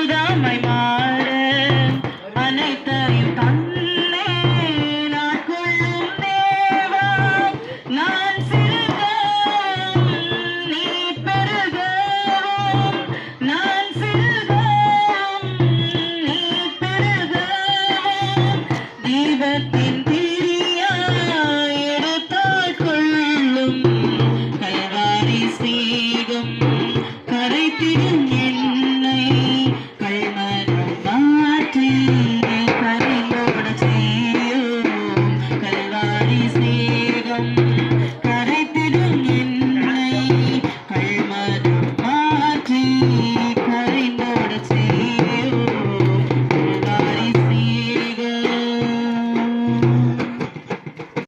முழுதாமை மாற அனைத்தையும் தன்னே நான் கொள்ளும் தேவா. நான் melodies.